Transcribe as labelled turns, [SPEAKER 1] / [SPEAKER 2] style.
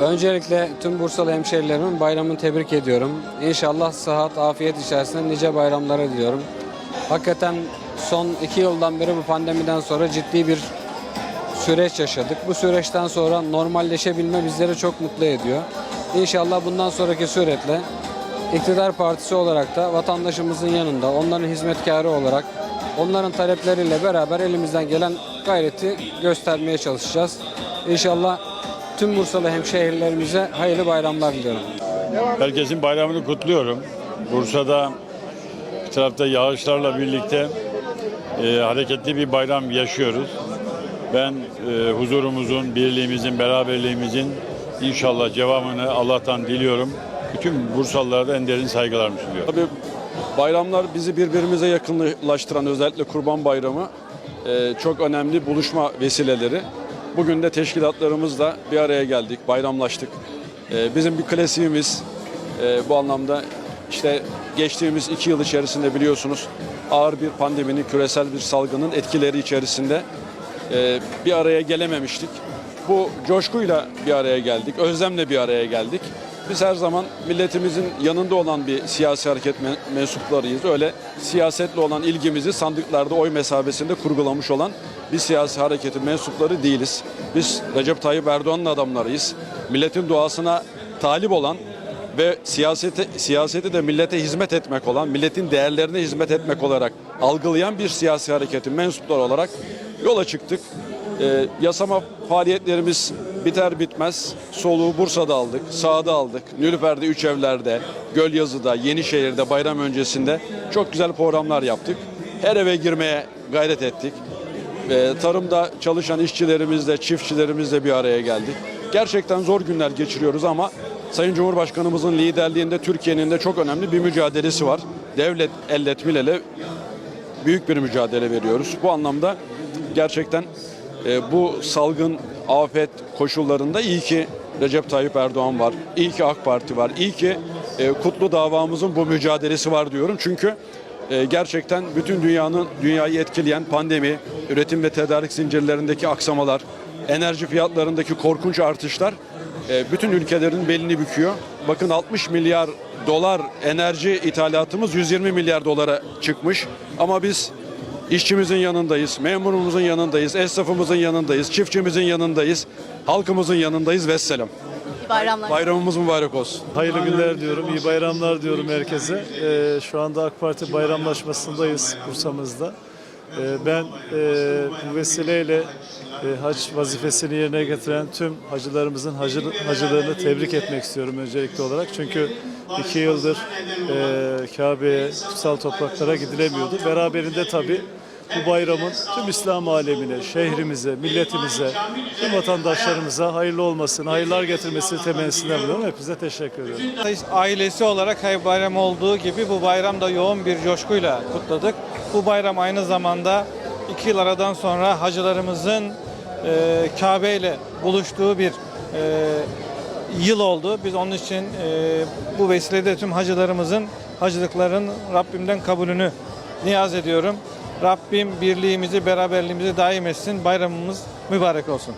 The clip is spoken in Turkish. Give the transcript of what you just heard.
[SPEAKER 1] Öncelikle tüm Bursalı hemşehrilerimin bayramını tebrik ediyorum. İnşallah sıhhat, afiyet içerisinde nice bayramlara diliyorum. Hakikaten son iki yıldan beri bu pandemiden sonra ciddi bir süreç yaşadık. Bu süreçten sonra normalleşebilme bizleri çok mutlu ediyor. İnşallah bundan sonraki süreçle iktidar partisi olarak da vatandaşımızın yanında, onların hizmetkarı olarak, onların talepleriyle beraber elimizden gelen gayreti göstermeye çalışacağız. İnşallah tüm Bursalı hemşehrilerimize hayırlı bayramlar diliyorum.
[SPEAKER 2] Herkesin bayramını kutluyorum. Bursa'da bir tarafta yağışlarla birlikte e, hareketli bir bayram yaşıyoruz. Ben e, huzurumuzun, birliğimizin, beraberliğimizin inşallah cevabını Allah'tan diliyorum. Bütün Bursalılara da en derin saygılarımı sunuyorum.
[SPEAKER 3] Tabii bayramlar bizi birbirimize yakınlaştıran özellikle Kurban Bayramı e, çok önemli buluşma vesileleri. Bugün de teşkilatlarımızla bir araya geldik, bayramlaştık. E, Bizim bir klasiğimiz e, bu anlamda işte geçtiğimiz iki yıl içerisinde biliyorsunuz ağır bir pandeminin, küresel bir salgının etkileri içerisinde e, bir araya gelememiştik. Bu coşkuyla bir araya geldik, özlemle bir araya geldik. Biz her zaman milletimizin yanında olan bir siyasi hareket men- mensuplarıyız. Öyle siyasetle olan ilgimizi sandıklarda oy mesabesinde kurgulamış olan bir siyasi hareketin mensupları değiliz. Biz Recep Tayyip Erdoğan'ın adamlarıyız. Milletin duasına talip olan ve siyasete, siyaseti de millete hizmet etmek olan, milletin değerlerine hizmet etmek olarak algılayan bir siyasi hareketin mensupları olarak yola çıktık. Ee, yasama faaliyetlerimiz biter bitmez soluğu Bursa'da aldık, sahada aldık, Nülüfer'de, Üç Evler'de, Gölyazı'da, Yenişehir'de bayram öncesinde çok güzel programlar yaptık. Her eve girmeye gayret ettik. Ee, tarımda çalışan işçilerimizle, çiftçilerimizle bir araya geldik. Gerçekten zor günler geçiriyoruz ama Sayın Cumhurbaşkanımızın liderliğinde Türkiye'nin de çok önemli bir mücadelesi var. Devlet ellet bilele büyük bir mücadele veriyoruz. Bu anlamda gerçekten e, bu salgın afet koşullarında iyi ki Recep Tayyip Erdoğan var, iyi ki AK Parti var, iyi ki e, kutlu davamızın bu mücadelesi var diyorum. Çünkü e, gerçekten bütün dünyanın dünyayı etkileyen pandemi, üretim ve tedarik zincirlerindeki aksamalar, enerji fiyatlarındaki korkunç artışlar bütün ülkelerin belini büküyor. Bakın 60 milyar dolar enerji ithalatımız 120 milyar dolara çıkmış. Ama biz işçimizin yanındayız, memurumuzun yanındayız, esnafımızın yanındayız, çiftçimizin yanındayız, halkımızın yanındayız. Vesselam.
[SPEAKER 4] İyi bayramlar.
[SPEAKER 3] Bayramımız mübarek olsun.
[SPEAKER 5] Hayırlı günler diyorum, iyi bayramlar diyorum herkese. Ee, şu anda AK Parti bayramlaşmasındayız Bursa'mızda. Ee, ben e, bu vesileyle e, hac vazifesini yerine getiren tüm hacılarımızın hacı, hacılarını tebrik etmek istiyorum öncelikli olarak. Çünkü iki yıldır e, Kabe'ye, kutsal topraklara gidilemiyordu. Beraberinde tabii bu bayramın tüm İslam alemine, şehrimize, milletimize, tüm vatandaşlarımıza hayırlı olmasını, hayırlar getirmesini temennisinden buluyorum. Hepinize teşekkür ediyorum.
[SPEAKER 6] Ailesi olarak her bayram olduğu gibi bu bayram da yoğun bir coşkuyla kutladık. Bu bayram aynı zamanda iki yıl aradan sonra hacılarımızın e, Kabe ile buluştuğu bir e, yıl oldu. Biz onun için e, bu vesileyle tüm hacılarımızın hacılıkların Rabbimden kabulünü niyaz ediyorum. Rabbim birliğimizi, beraberliğimizi daim etsin. Bayramımız mübarek olsun.